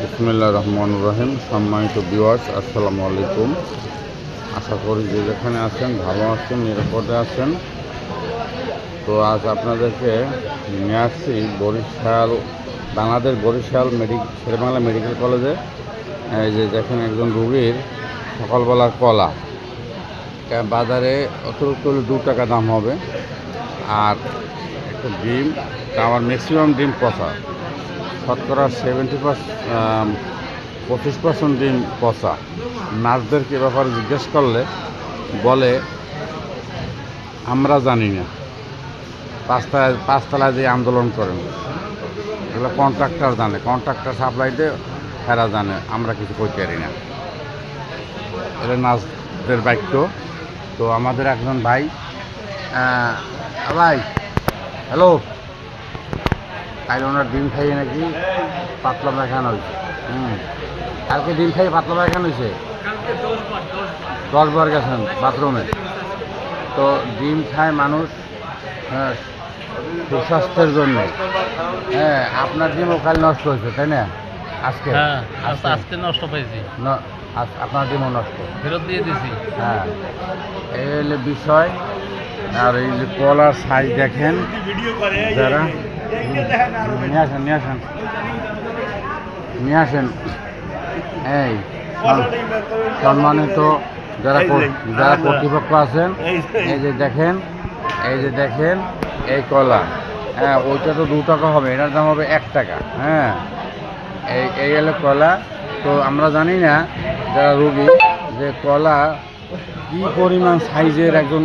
বিসমুল্লাহ রহমান রহিম। সম্মানিত বিওয়ার্স আসসালামু আলাইকুম। আশা করি যে যেখানে আছেন, ভালো আছেন, নিরাপদে আছেন। তো আজ আপনাদেরকে নিয়ে আসছি বরিশাল, বাংলাদেশ বরিশাল মেডিকেল শেরেবাংলা মেডিকেল কলেজে। এই যে দেখেন একজন রুগীর সকালবেলার কলা। বাজারে অতিরিক্ত হলে দু টাকা দাম হবে। আর একটা ডিম আমার ম্যাক্সিমাম ডিম পচা শতকরা সেভেন্টি পঁচিশ পার্সেন্ট ডিম পচা। নার্সদেরকে ব্যাপারে জিজ্ঞেস করলে বলে, আমরা জানি না। পাঁচতলায় পাঁচতলায় যে আন্দোলন করেন, এগুলো কন্ট্রাক্টর জানে। কন্ট্রাক্টর সাপ্লাই দিয়ে এরা জানে, আমরা কিছু করতে পারি না। এটা নার্সদের বাক্য তো আমাদের একজন ভাই ভাই, হ্যালো? কাল ওনার ডিম খাইয়ে নাকি পাতলা পায়খানা হয়েছে হুম। কালকে ডিম খাইয়ে পাতলা পায়খানা হয়েছে দশ বার গেছেন বাথরুমে। তো ডিম খায় মানুষ হ্যাঁ, সুস্বাস্থ্যের জন্য। হ্যাঁ আপনার ডিমও কাল নষ্ট হয়েছে তাই না? আজকে? হ্যাঁ আজকে। নষ্ট পেয়েছি আপনার ডিমও নষ্ট। ফেরত দিয়ে দিছি। হ্যাঁ। এই হলো বিষয়। আর এই যে কলার সাইজ দেখেন যারা নিয়ে আসেন নিয়ে আসেন। নিয়ে আসেন। এই সম্মানিত যারা যারা কর্তৃপক্ষ আছেন এই যে দেখেন এই যে দেখেন এই কলা। হ্যাঁ ওইটা তো দু টাকা হবে এটার দাম হবে এক টাকা। হ্যাঁ এই এই হলো কলা। তো আমরা জানি না যারা রুগী যে কলা কি পরিমাণ সাইজের একজন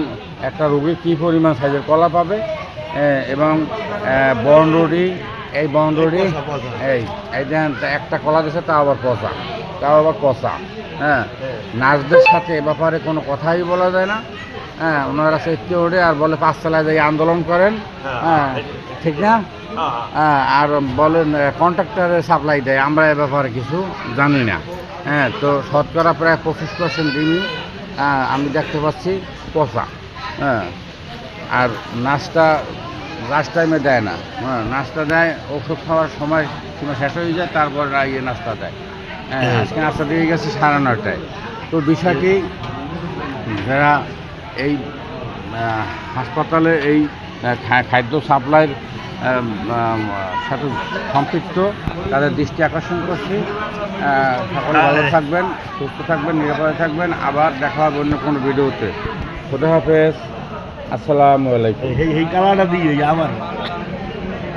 একটা রুগী কি পরিমাণ সাইজের কলা পাবে হ্যাঁ, এবং বনরুডি এই বনরুডি এই এই দেন একটা কলা দিছে তা আবার পচা তাও আবার কষা হ্যাঁ? নার্সদের সাথে এ ব্যাপারে কোনো কথাই বলা যায় না হ্যাঁ? ওনারা সেটকে ওঠে আর বলে পাঁচতলায় যাই আন্দোলন করেন হ্যাঁ? ঠিক না? হ্যাঁ, আর বলেন কন্ট্রাক্টরে সাপ্লাই দেয় আমরা এ ব্যাপারে কিছু জানি না হ্যাঁ? তো শতকরা প্রায় পঁচিশ পার্সেন্ট ডিমই আহ, আমি দেখতে পাচ্ছি পচা হ্যাঁ? আর নাস্তা লাস্ট টাইমে দেয় না। হ্যাঁ নাস্তা দেয় ওষুধ খাওয়ার সময় সীমা শেষ হয়ে যায় তারপর ইয়ে নাস্তা দেয়। হ্যাঁ আজকে নাস্তা দিয়ে গেছে সাড়ে নটায় তো বিষয়টি যারা এই হাসপাতালে এই খাদ্য সাপ্লাইয়ের সাথে সম্পৃক্ত তাদের দৃষ্টি আকর্ষণ করছি। সকলে ভালো থাকবেন সুস্থ থাকবেন নিরাপদে থাকবেন। আবার দেখা হবে অন্য কোনো ভিডিওতে। খুদা হাফেজ। আসসালামু আলাইকুম। এই কালারটা দিয়ে আমার।